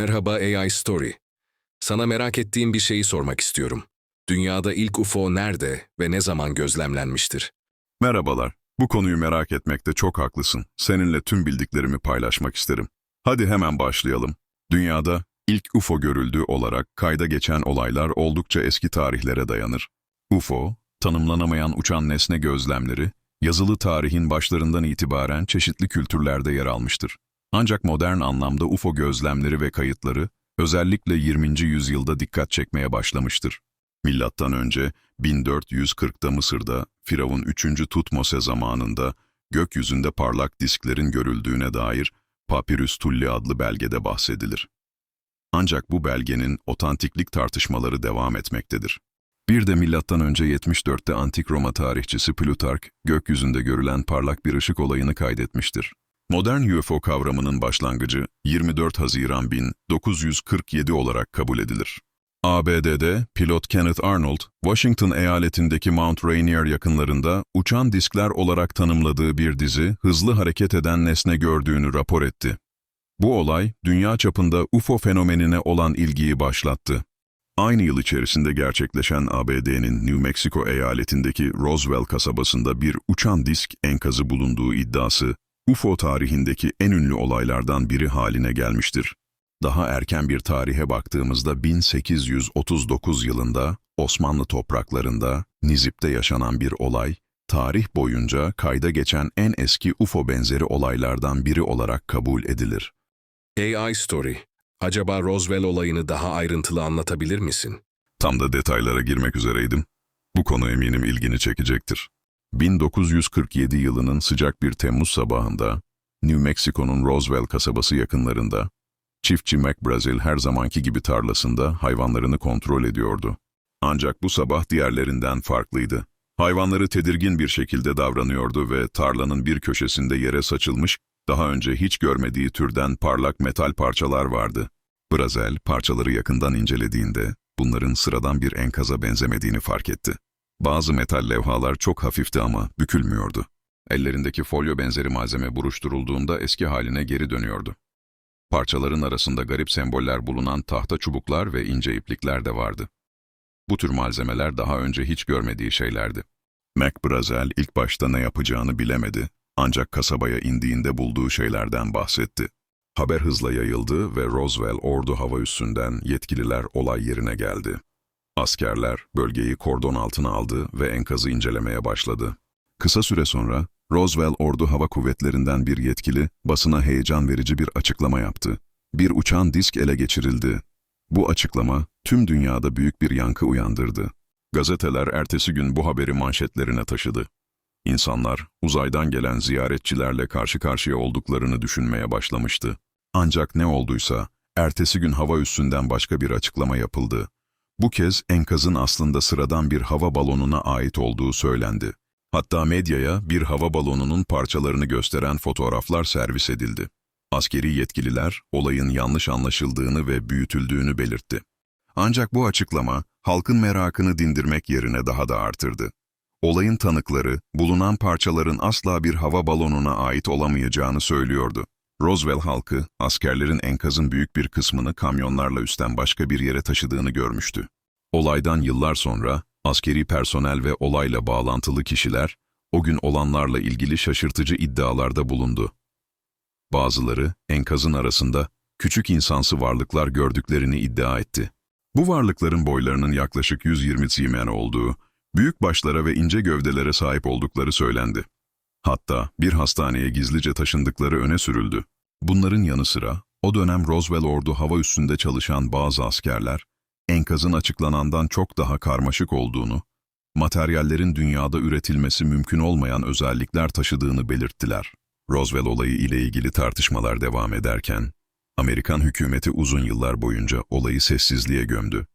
Merhaba AI Story. Sana merak ettiğim bir şeyi sormak istiyorum. Dünyada ilk UFO nerede ve ne zaman gözlemlenmiştir? Merhabalar. Bu konuyu merak etmekte çok haklısın. Seninle tüm bildiklerimi paylaşmak isterim. Hadi hemen başlayalım. Dünyada ilk UFO görüldüğü olarak kayda geçen olaylar oldukça eski tarihlere dayanır. UFO, tanımlanamayan uçan nesne gözlemleri, yazılı tarihin başlarından itibaren çeşitli kültürlerde yer almıştır. Ancak modern anlamda UFO gözlemleri ve kayıtları özellikle 20. yüzyılda dikkat çekmeye başlamıştır. Milattan önce 1440'da Mısır'da Firavun 3. Tutmose zamanında gökyüzünde parlak disklerin görüldüğüne dair Papyrus Tulli adlı belgede bahsedilir. Ancak bu belgenin otantiklik tartışmaları devam etmektedir. Bir de milattan önce 74'te antik Roma tarihçisi Plutark gökyüzünde görülen parlak bir ışık olayını kaydetmiştir. Modern UFO kavramının başlangıcı 24 Haziran 1947 olarak kabul edilir. ABD'de pilot Kenneth Arnold, Washington eyaletindeki Mount Rainier yakınlarında uçan diskler olarak tanımladığı bir dizi hızlı hareket eden nesne gördüğünü rapor etti. Bu olay, dünya çapında UFO fenomenine olan ilgiyi başlattı. Aynı yıl içerisinde gerçekleşen ABD'nin New Mexico eyaletindeki Roswell kasabasında bir uçan disk enkazı bulunduğu iddiası, UFO tarihindeki en ünlü olaylardan biri haline gelmiştir. Daha erken bir tarihe baktığımızda 1839 yılında Osmanlı topraklarında Nizip'te yaşanan bir olay, tarih boyunca kayda geçen en eski UFO benzeri olaylardan biri olarak kabul edilir. AI Story. Acaba Roswell olayını daha ayrıntılı anlatabilir misin? Tam da detaylara girmek üzereydim. Bu konu eminim ilgini çekecektir. 1947 yılının sıcak bir Temmuz sabahında, New Mexico'nun Roswell kasabası yakınlarında, çiftçi Mac Brazil her zamanki gibi tarlasında hayvanlarını kontrol ediyordu. Ancak bu sabah diğerlerinden farklıydı. Hayvanları tedirgin bir şekilde davranıyordu ve tarlanın bir köşesinde yere saçılmış, daha önce hiç görmediği türden parlak metal parçalar vardı. Brazel parçaları yakından incelediğinde bunların sıradan bir enkaza benzemediğini fark etti. Bazı metal levhalar çok hafifti ama bükülmüyordu. Ellerindeki folyo benzeri malzeme buruşturulduğunda eski haline geri dönüyordu. Parçaların arasında garip semboller bulunan tahta çubuklar ve ince iplikler de vardı. Bu tür malzemeler daha önce hiç görmediği şeylerdi. Mac Brazel ilk başta ne yapacağını bilemedi ancak kasabaya indiğinde bulduğu şeylerden bahsetti. Haber hızla yayıldı ve Roswell ordu hava üssünden yetkililer olay yerine geldi. Askerler bölgeyi kordon altına aldı ve enkazı incelemeye başladı. Kısa süre sonra Roswell Ordu Hava Kuvvetlerinden bir yetkili basına heyecan verici bir açıklama yaptı. Bir uçan disk ele geçirildi. Bu açıklama tüm dünyada büyük bir yankı uyandırdı. Gazeteler ertesi gün bu haberi manşetlerine taşıdı. İnsanlar uzaydan gelen ziyaretçilerle karşı karşıya olduklarını düşünmeye başlamıştı. Ancak ne olduysa ertesi gün hava üssünden başka bir açıklama yapıldı. Bu kez enkazın aslında sıradan bir hava balonuna ait olduğu söylendi. Hatta medyaya bir hava balonunun parçalarını gösteren fotoğraflar servis edildi. Askeri yetkililer olayın yanlış anlaşıldığını ve büyütüldüğünü belirtti. Ancak bu açıklama halkın merakını dindirmek yerine daha da artırdı. Olayın tanıkları bulunan parçaların asla bir hava balonuna ait olamayacağını söylüyordu. Roswell halkı askerlerin enkazın büyük bir kısmını kamyonlarla üstten başka bir yere taşıdığını görmüştü. Olaydan yıllar sonra askeri personel ve olayla bağlantılı kişiler o gün olanlarla ilgili şaşırtıcı iddialarda bulundu. Bazıları enkazın arasında küçük insansı varlıklar gördüklerini iddia etti. Bu varlıkların boylarının yaklaşık 120 simen olduğu, büyük başlara ve ince gövdelere sahip oldukları söylendi. Hatta bir hastaneye gizlice taşındıkları öne sürüldü. Bunların yanı sıra o dönem Roswell Ordu hava üssünde çalışan bazı askerler, enkazın açıklanandan çok daha karmaşık olduğunu, materyallerin dünyada üretilmesi mümkün olmayan özellikler taşıdığını belirttiler. Roswell olayı ile ilgili tartışmalar devam ederken, Amerikan hükümeti uzun yıllar boyunca olayı sessizliğe gömdü.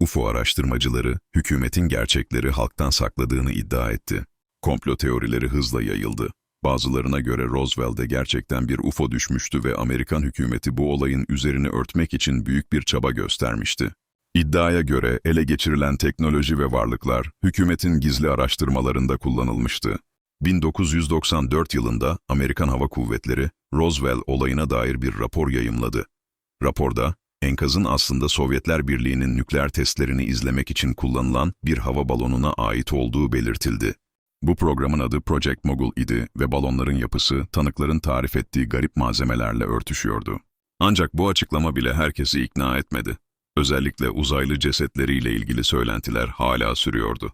UFO araştırmacıları, hükümetin gerçekleri halktan sakladığını iddia etti. Komplo teorileri hızla yayıldı. Bazılarına göre Roswell'de gerçekten bir UFO düşmüştü ve Amerikan hükümeti bu olayın üzerini örtmek için büyük bir çaba göstermişti. İddiaya göre ele geçirilen teknoloji ve varlıklar hükümetin gizli araştırmalarında kullanılmıştı. 1994 yılında Amerikan Hava Kuvvetleri Roswell olayına dair bir rapor yayımladı. Raporda, enkazın aslında Sovyetler Birliği'nin nükleer testlerini izlemek için kullanılan bir hava balonuna ait olduğu belirtildi. Bu programın adı Project Mogul idi ve balonların yapısı tanıkların tarif ettiği garip malzemelerle örtüşüyordu. Ancak bu açıklama bile herkesi ikna etmedi. Özellikle uzaylı cesetleriyle ilgili söylentiler hala sürüyordu.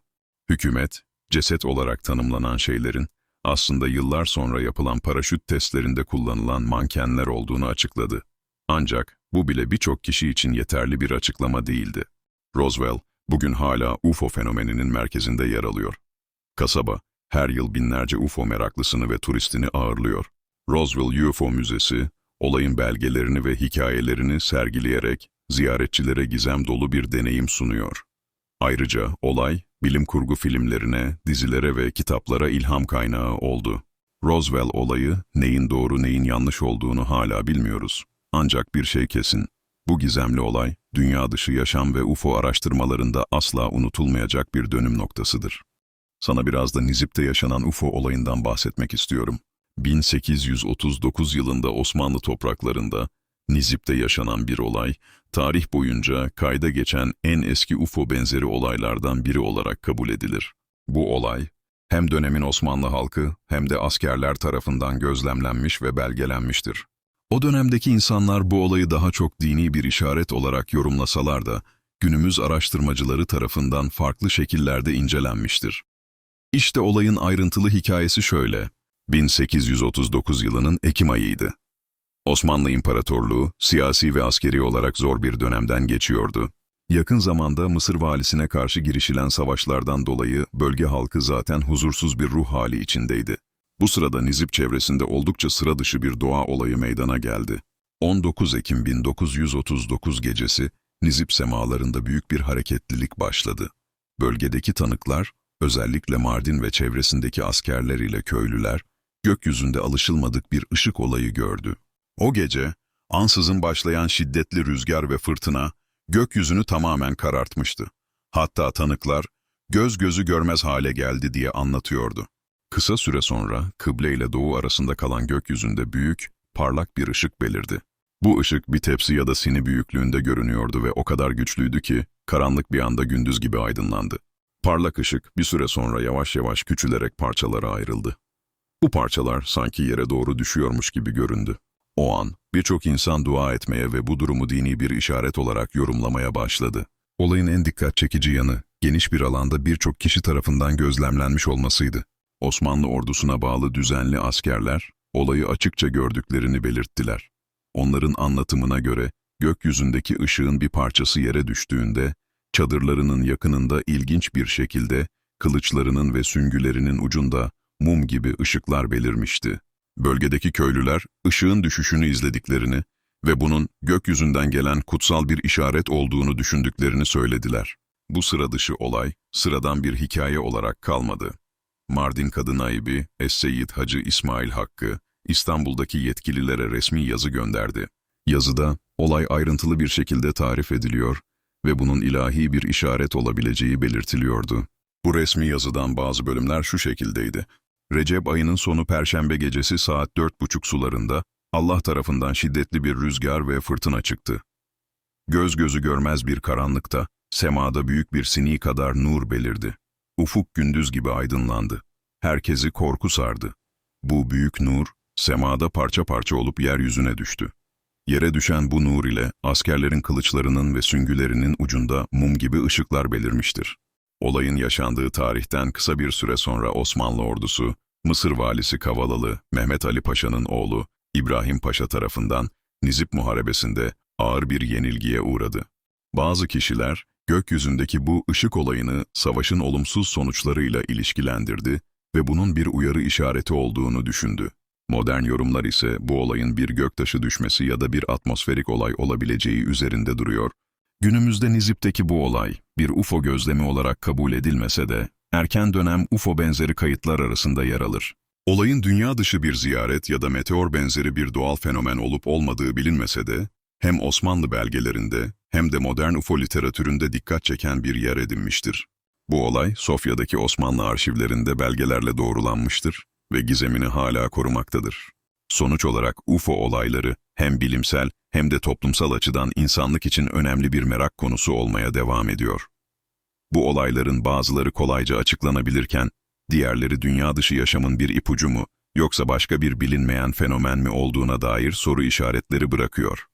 Hükümet, ceset olarak tanımlanan şeylerin aslında yıllar sonra yapılan paraşüt testlerinde kullanılan mankenler olduğunu açıkladı. Ancak bu bile birçok kişi için yeterli bir açıklama değildi. Roswell, bugün hala UFO fenomeninin merkezinde yer alıyor. Kasaba, her yıl binlerce UFO meraklısını ve turistini ağırlıyor. Roswell UFO Müzesi, olayın belgelerini ve hikayelerini sergileyerek ziyaretçilere gizem dolu bir deneyim sunuyor. Ayrıca olay, bilim kurgu filmlerine, dizilere ve kitaplara ilham kaynağı oldu. Roswell olayı, neyin doğru neyin yanlış olduğunu hala bilmiyoruz. Ancak bir şey kesin, bu gizemli olay, dünya dışı yaşam ve UFO araştırmalarında asla unutulmayacak bir dönüm noktasıdır. Sana biraz da Nizip'te yaşanan UFO olayından bahsetmek istiyorum. 1839 yılında Osmanlı topraklarında Nizip'te yaşanan bir olay, tarih boyunca kayda geçen en eski UFO benzeri olaylardan biri olarak kabul edilir. Bu olay, hem dönemin Osmanlı halkı hem de askerler tarafından gözlemlenmiş ve belgelenmiştir. O dönemdeki insanlar bu olayı daha çok dini bir işaret olarak yorumlasalar da, günümüz araştırmacıları tarafından farklı şekillerde incelenmiştir. İşte olayın ayrıntılı hikayesi şöyle. 1839 yılının Ekim ayıydı. Osmanlı İmparatorluğu siyasi ve askeri olarak zor bir dönemden geçiyordu. Yakın zamanda Mısır valisine karşı girişilen savaşlardan dolayı bölge halkı zaten huzursuz bir ruh hali içindeydi. Bu sırada Nizip çevresinde oldukça sıra dışı bir doğa olayı meydana geldi. 19 Ekim 1939 gecesi Nizip semalarında büyük bir hareketlilik başladı. Bölgedeki tanıklar, özellikle Mardin ve çevresindeki askerler ile köylüler, gökyüzünde alışılmadık bir ışık olayı gördü. O gece, ansızın başlayan şiddetli rüzgar ve fırtına, gökyüzünü tamamen karartmıştı. Hatta tanıklar, göz gözü görmez hale geldi diye anlatıyordu. Kısa süre sonra, kıble ile doğu arasında kalan gökyüzünde büyük, parlak bir ışık belirdi. Bu ışık bir tepsi ya da sini büyüklüğünde görünüyordu ve o kadar güçlüydü ki, karanlık bir anda gündüz gibi aydınlandı. Parlak ışık bir süre sonra yavaş yavaş küçülerek parçalara ayrıldı. Bu parçalar sanki yere doğru düşüyormuş gibi göründü. O an birçok insan dua etmeye ve bu durumu dini bir işaret olarak yorumlamaya başladı. Olayın en dikkat çekici yanı geniş bir alanda birçok kişi tarafından gözlemlenmiş olmasıydı. Osmanlı ordusuna bağlı düzenli askerler olayı açıkça gördüklerini belirttiler. Onların anlatımına göre gökyüzündeki ışığın bir parçası yere düştüğünde çadırlarının yakınında ilginç bir şekilde kılıçlarının ve süngülerinin ucunda mum gibi ışıklar belirmişti. Bölgedeki köylüler ışığın düşüşünü izlediklerini ve bunun gökyüzünden gelen kutsal bir işaret olduğunu düşündüklerini söylediler. Bu sıra dışı olay sıradan bir hikaye olarak kalmadı. Mardin Kadın Ayıbi, Es-Seyyid Hacı İsmail Hakkı, İstanbul'daki yetkililere resmi yazı gönderdi. Yazıda olay ayrıntılı bir şekilde tarif ediliyor ve bunun ilahi bir işaret olabileceği belirtiliyordu. Bu resmi yazıdan bazı bölümler şu şekildeydi. Recep ayının sonu Perşembe gecesi saat dört buçuk sularında Allah tarafından şiddetli bir rüzgar ve fırtına çıktı. Göz gözü görmez bir karanlıkta, semada büyük bir sini kadar nur belirdi. Ufuk gündüz gibi aydınlandı. Herkesi korku sardı. Bu büyük nur, semada parça parça olup yeryüzüne düştü. Yere düşen bu nur ile askerlerin kılıçlarının ve süngülerinin ucunda mum gibi ışıklar belirmiştir. Olayın yaşandığı tarihten kısa bir süre sonra Osmanlı ordusu, Mısır valisi Kavalalı Mehmet Ali Paşa'nın oğlu İbrahim Paşa tarafından Nizip Muharebesi'nde ağır bir yenilgiye uğradı. Bazı kişiler, gökyüzündeki bu ışık olayını savaşın olumsuz sonuçlarıyla ilişkilendirdi ve bunun bir uyarı işareti olduğunu düşündü. Modern yorumlar ise bu olayın bir göktaşı düşmesi ya da bir atmosferik olay olabileceği üzerinde duruyor. Günümüzde Nizip'teki bu olay, bir UFO gözlemi olarak kabul edilmese de, erken dönem UFO benzeri kayıtlar arasında yer alır. Olayın dünya dışı bir ziyaret ya da meteor benzeri bir doğal fenomen olup olmadığı bilinmese de, hem Osmanlı belgelerinde hem de modern UFO literatüründe dikkat çeken bir yer edinmiştir. Bu olay, Sofya'daki Osmanlı arşivlerinde belgelerle doğrulanmıştır ve gizemini hala korumaktadır. Sonuç olarak UFO olayları hem bilimsel hem de toplumsal açıdan insanlık için önemli bir merak konusu olmaya devam ediyor. Bu olayların bazıları kolayca açıklanabilirken, diğerleri dünya dışı yaşamın bir ipucu mu, yoksa başka bir bilinmeyen fenomen mi olduğuna dair soru işaretleri bırakıyor.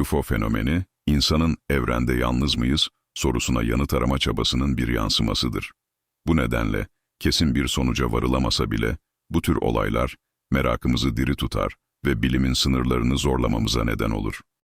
UFO fenomeni, insanın evrende yalnız mıyız sorusuna yanıt arama çabasının bir yansımasıdır. Bu nedenle, kesin bir sonuca varılamasa bile, bu tür olaylar merakımızı diri tutar ve bilimin sınırlarını zorlamamıza neden olur.